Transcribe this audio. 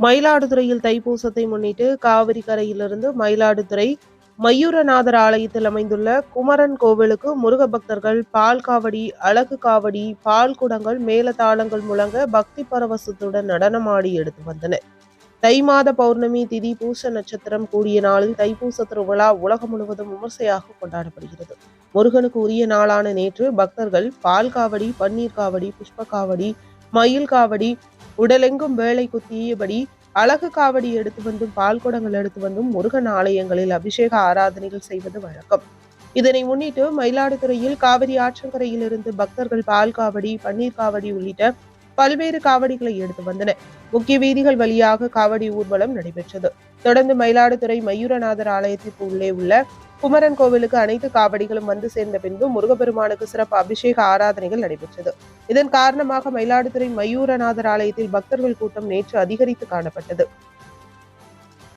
மயிலாடுதுறையில் தைப்பூசத்தை முன்னிட்டு காவிரி கரையிலிருந்து மயிலாடுதுறை மயூரநாதர் ஆலயத்தில் அமைந்துள்ள குமரன் கோவிலுக்கு முருக பக்தர்கள் பால் காவடி அழகு காவடி பால் குடங்கள் மேலதாளங்கள் முழங்க பக்தி பரவசத்துடன் நடனமாடி எடுத்து வந்தனர். தை மாத பௌர்ணமி திதி பூச நட்சத்திரம் கூடிய நாளில் தைப்பூச திருவிழா உலகம் முழுவதும் விமர்சையாக கொண்டாடப்படுகிறது. முருகனுக்கு உரிய நாளான நேற்று பக்தர்கள் பால் காவடி பன்னீர் காவடி புஷ்ப காவடி மயில் காவடி உடலெங்கும் வேலை குத்தியபடி அழகு காவடி எடுத்து வந்தும் பால் குடங்கள் எடுத்து வந்தும் முருகன் ஆலயங்களில் அபிஷேக ஆராதனைகள் செய்வது வழக்கம். இதனை முன்னிட்டு மயிலாடுதுறையில் காவிரி ஆற்றங்கரையிலிருந்து பக்தர்கள் பால் காவடி பன்னீர் காவடி உள்ளிட்ட பல்வேறு காவடிகளை எடுத்து வந்தனர் முக்கிய வீதிகள் வழியாக காவடி ஊர்வலம் நடைபெற்றது. தொடர்ந்து மயிலாடுதுறை மயூரநாதர் ஆலயத்திற்கு உள்ளே உள்ள குமரன் கோவிலுக்கு அனைத்து காவடிகளும் வந்து சேர்ந்த பின்பு முருகப்பெருமானுக்கு சிறப்பு அபிஷேக ஆராதனைகள் நடைபெற்றது. இதன் காரணமாக மயிலாடுதுறை மயூரநாதர் ஆலயத்தில் பக்தர்கள் கூட்டம் நேற்று அதிகரித்து காணப்பட்டது.